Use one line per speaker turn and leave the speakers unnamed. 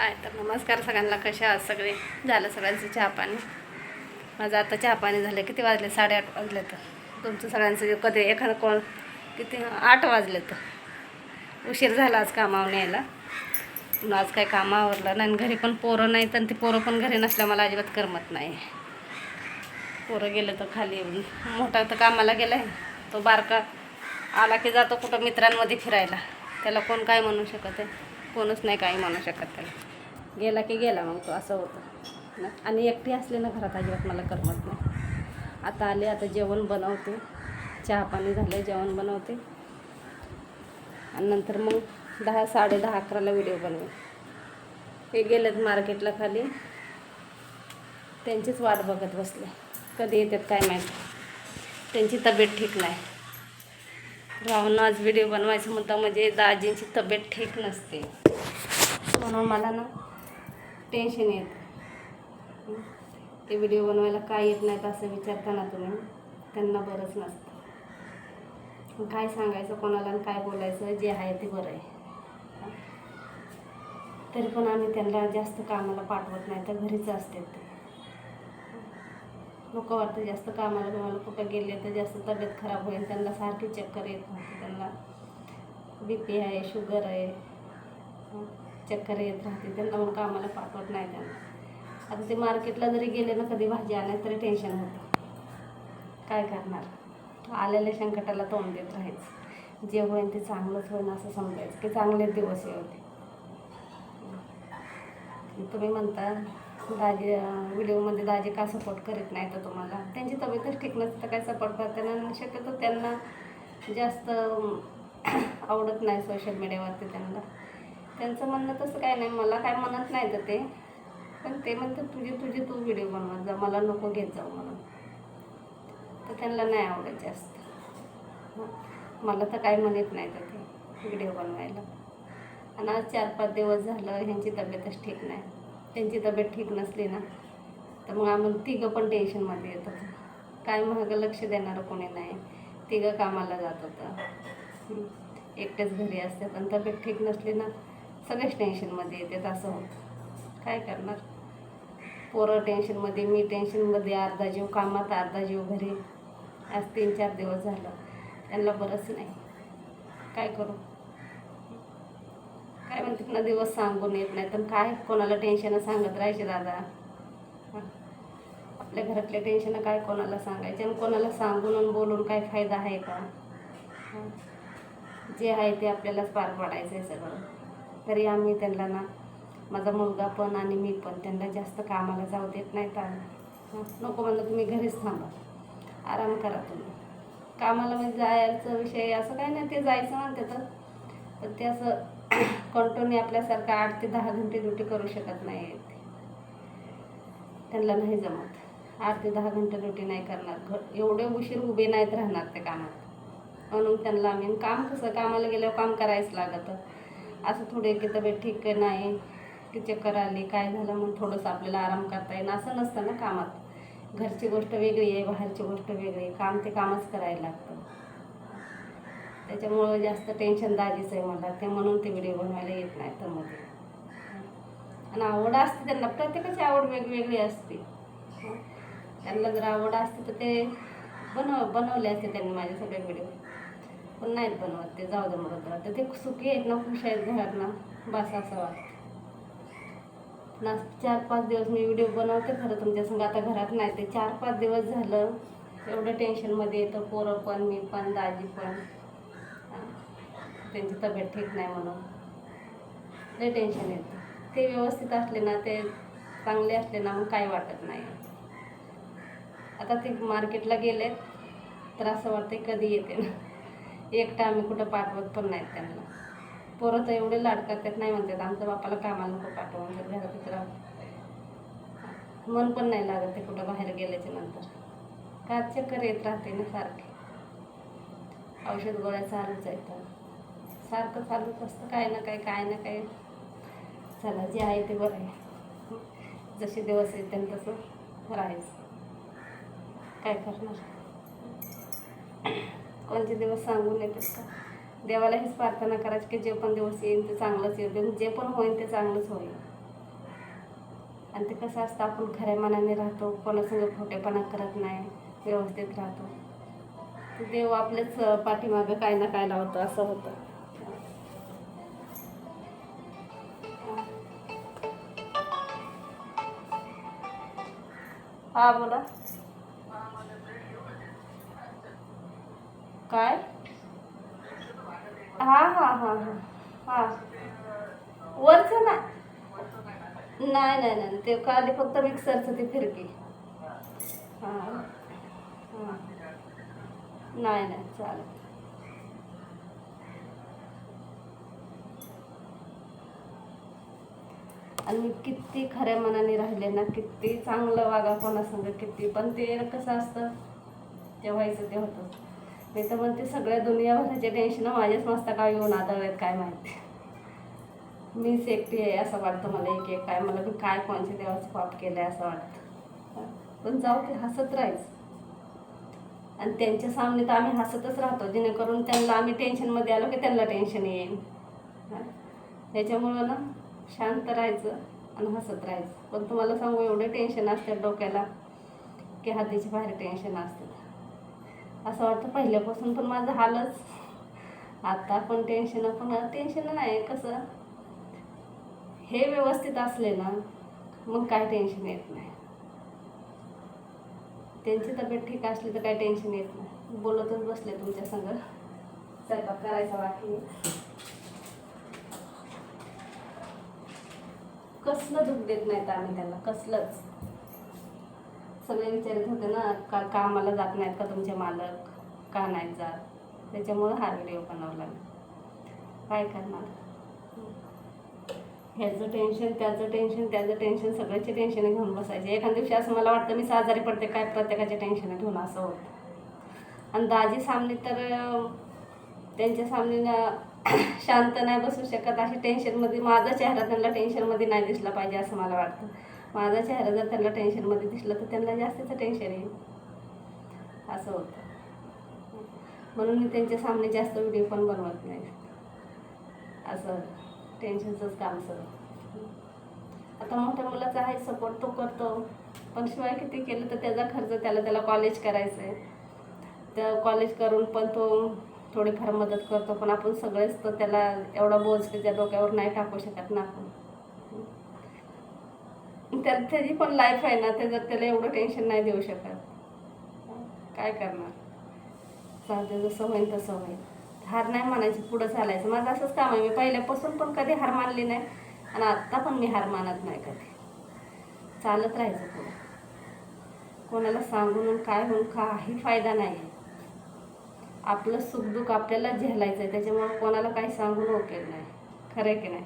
आहे तर नमस्कार सगळ्यांना कशा आहात सगळे? झालं सगळ्यांचं चहा पाणी? माझं आता चहा पाणी झालं. किती वाजले? साडेआठ वाजले तर. तुमचं सगळ्यांचं जे कधी एखादं कोण किती? आठ वाजले तर. उशीर झाला आज कामावर यायला. म्हणून आज काही कामावरलं नाही घरी पण पोरं नाही तर ती पोरं पण घरी नसल्या मला अजिबात करमत नाही. पोरं गेलं तर खाली येऊन. मोठा तर कामाला गेला आहे तो बारका आला की जातो कुठं मित्रांमध्ये फिरायला. त्याला कोण काय म्हणू शकत आहे? कोणच नाही काही म्हणू शकत त्याला. गेला की गेला मग तो असं होतं. आणि एकटी असले ना घरात अजिबात मला करमत नाही. आता आले आता जेवण बनवते. चहा पाणी झालं जेवण बनवते. आणि नंतर मग दहा साडे दहा अकराला व्हिडिओ बनवे हे गेलेत मार्केटला खाली. त्यांचीच वाट बघत बसले. कधी येतात काय माहिती. त्यांची तब्येत ठीक नाही. राहून आज व्हिडिओ बनवायचं म्हणता म्हणजे दाजींची तब्येत ठीक नसते. म्हणून मला ना टेन्शन येत ते व्हिडिओ बनवायला काय येत नाहीत असं विचारता ना तुम्ही. त्यांना बरंच नसतं. काय सांगायचं कोणाला आणि काय बोलायचं जे आहे ते बरं आहे. तरी पण आम्ही त्यांना जास्त कामाला पाठवत नाही तर घरीच असते ते. लोक वाटतं जास्त कामाला बिमाला कुठं गेले तर जास्त तब्येत खराब होईल त्यांना सारखी चक्कर येत राहते त्यांना बी पी आहे शुगर आहे. चक्कर येत राहते. त्यांना म्हणून कामाला पाठवत नाही त्यांना. आता ते मार्केटला जरी गेले ना कधी भाजी आणायला तरी टेन्शन होतं. काय करणार? आलेल्या संकटाला तोंड देत राहायचं. जे होईल ते चांगलंच होईल असं समजायचं. की चांगलेच दिवस हे होते तुम्ही म्हणता दाजी व्हिडिओमध्ये दाजी का सपोर्ट करीत नाही तर तुम्हाला? त्यांची तब्येतच ठीक नसतं तर काय सपोर्ट करते? ना शक्यतो त्यांना जास्त आवडत नाही सोशल मीडियावरती त्यांना. त्यांचं म्हणणं तसं काय नाही मला काय म्हणत नाही तर ते. पण ते म्हणतात तुझी तुझी तू व्हिडिओ बनवत जा मला नको घेत जाऊ म्हणून. तर त्यांना नाही आवडत जास्त. मला तर काय म्हणत नाही तर ते व्हिडिओ बनवायला. आणि आज चार पाच दिवस झालं ह्यांची तब्येतच ठीक नाही. त्यांची तब्येत ठीक नसली ना तर मग आम्हाला तिघं पण टेन्शनमध्ये येत होतं. काय महागं लक्ष देणारं कोणी नाही. तिघं कामाला जात होतं. एकटेच घरी असते पण तब्येत ठीक नसली ना सगळेच टेन्शनमध्ये येतात असं होतं. काय करणार? पोरं टेन्शनमध्ये मी टेन्शनमध्ये अर्धा जीव कामात अर्धा जीव घरी. आज तीन चार दिवस झालं. त्यांना बरंच नाही. काय करू? काय म्हणते ना दिवस सांगून येत नाही तर काय कोणाला टेन्शन सांगत राहायचे दादा? आपल्या घरातले टेन्शन काय कोणाला सांगायचे? आणि कोणाला सांगून आणि बोलून काय फायदा आहे का? जे आहे ते आपल्यालाच पार पाडायचं आहे सगळं. तरी आम्ही त्यांना ना माझा मुलगा पण आणि मी पण त्यांना जास्त कामाला जाऊ देत नाही तर नको म्हणलं तुम्ही घरीच थांबा. आराम करा तुम्ही. कामाला म्हणजे जायचं विषय असं काही नाही ते जायचं म्हणते तर. पण ते असं कंटोनी आपल्यासारखं आठ ते दहा घंटे ड्युटी करू शकत नाही. ते त्यांना नाही जमत. आठ ते दहा घंटे ड्युटी नाही करणार. घ एवढे उशीर उभे नाहीत राहणार ते कामात. म्हणून त्यांना आम्ही काम कसं कामाला गेल्यावर काम करायचं लागतं. असं थोडी की तब्येत ठीक नाही की चक्कर आली काय झालं मग थोडंसं आपल्याला आराम करता येईल असं नसतं ना कामात. घरची गोष्ट वेगळी आहे बाहेरची गोष्ट वेगळी आहे काम ते कामच करायला लागतं. त्याच्यामुळं जास्त टेन्शन दाजीचं आहे मला ते म्हणून ते व्हिडिओ बनवायला येत नाही तर मध्ये आणि आवड असते त्यांना प्रत्येकाची आवड वेगवेगळी असते. त्यांना जर आवड असते तर ते बनव बनवले असते त्यांनी माझे सगळे व्हिडिओ पण नाहीत बनवत ते जाऊ दे म्हणत राहते ते सुखी आहेत ना खुश आहेत घरात ना. बस असं वाटतं. ना चार पाच दिवस मी व्हिडिओ बनवते खरं तुमच्या संग. आता घरात नाही ते चार पाच दिवस झालं. एवढं टेन्शनमध्ये येतं पोरं पण मी पण दाजी पण. त्यांची तब्येत ठीक नाही म्हणून. लय टेन्शन येतं. ते व्यवस्थित असले ना ते चांगले असले ना मग काही वाटत नाही. आता ते मार्केटला गेले तर असं वाटतं कधी येते ना एकटं आम्ही कुठं पाठवत पण नाहीत त्यांना. पोरं तर एवढे लाड करतात नाही म्हणतात आमच्या बापाला कामाला नको पाठवू म्हणतात घरात राहू. मन पण नाही लागत ते कुठं बाहेर गेल्याच्यानंतर. का चक्कर येत राहते ना सारखे. औषध गोळ्या चालूच आहेत. सारखं चालूच असतं काय ना काय काय ना काय. चला जे आहे ते बरं आहे. जसे दिवस येते तसं राहायचं. काय करणार? कोणते दिवस सांगून येतात का देवाला हीच प्रार्थना करायची की जे पण दिवस येईल ते चांगलंच येईल जे पण होईल ते चांगलंच होईल. आणि ते कसं असतं आपण खऱ्या मनाने राहतो कोणासंग खोटेपणा करत नाही व्यवस्थित राहतो. देव आपल्याच पाठीमागं काय ना काय लावतो असं होतं. हा बोला. काय? हा हा हा हा. हा. वरचं ना. नाही नाही नाही. ते खाली फक्त मिक्सरचं ते फिरकी. हां. हां. नाही नाही. चालेल. आणि मी किती खऱ्या मनाने राहिले ना किती चांगलं वागा कोणासंग किती. पण ते कसं असतं? ते ते होतं मी तर म्हणते सगळ्या दुनियाभराचे टेन्शन माझ्याच मस्तकावर येऊन आहेत काय माहिती. मीच एकटी आहे असं वाटतं मला एक एक काय मला मी काय कोणच्या देवाचं पाप आहे असं वाटतं. पण जाऊ ते हसत राहायचं. आणि त्यांच्या सामने तर आम्ही हसतच राहतो जेणेकरून त्यांना आम्ही टेन्शनमध्ये आलो की त्यांना टेन्शन येईल. त्याच्यामुळं ना शांत राहायचं आणि हसत राहायचं. पण तुम्हाला सांगू एवढे टेन्शन असतात डोक्याला की हातीच्या बाहेर टेन्शन असतं. असं वाटतं पहिल्यापासून पण माझं हालच. आता पण टेन्शन पण टेन्शन नाही कसं. हे व्यवस्थित असले ना मग काय टेन्शन येत नाही. त्यांची तब्येत ठीक असली तर काय टेन्शन येत नाही. बोलतच बसले तुमच्या संग. स्वयंपाक करायचा बाकी. कसलं दुःख देत नाहीत आम्ही त्यांना कसलंच. सगळे विचारत होते ना का कामाला जात नाहीत का तुमचे मालक? का नाहीत जात? त्याच्यामुळं हा व्हिडिओ बनवला मी. काय करणार? ह्याचं टेन्शन त्याचं टेन्शन त्याचं टेन्शन सगळ्याचे टेन्शन घेऊन बसायचे. एखाद्या दिवशी असं मला वाटतं मी आजारी पडते काय प्रत्येकाचे टेन्शन घेऊन असं होतं. आणि दाजी सामने तर त्यांच्या सामने शांत नाही बसू शकत. अशी टेन्शनमध्ये माझा चेहरा त्यांना टेन्शनमध्ये नाही दिसला पाहिजे असं मला वाटतं. माझा चेहरा जर त्यांना टेन्शनमध्ये दिसला तर त्यांना जास्तीचं टेन्शन येईल. असं होतं. म्हणून मी त्यांच्या सामने जास्त व्हिडिओ पण बनवत नाही. असं टेन्शनचंच काम सगळं. आता मोठ्या मुलाचा आहे सपोर्ट तो करतो. पण शिवाय किती केलं तर त्याचा खर्च त्याला त्याला कॉलेज करायचं आहे तर कॉलेज करून पण तो थोडीफार मदत करतो. पण आपण सगळेच तर त्याला एवढा बोज त्याच्या डोक्यावर नाही टाकू शकत ना आपण. त्या त्याची पण लाईफ आहे ना त्याच्यात त्याला एवढं टेन्शन नाही देऊ शकत. काय करणार? चालते जसं होईल तसं होईल. हार नाही मानायची पुढं चालायचं. माझं असंच काम आहे. मी पहिल्यापासून पण कधी हार मानली नाही आणि आत्ता पण मी हार मानत नाही कधी. चालत राहायचं पुढं. कोणाला सांगून काय होऊन काही फायदा नाही आहे. आपलं सुखदुःख आपल्याला झेलायचं आहे त्याच्यामुळे कोणाला काही सांगून उपयोग नाही. खरं की नाही?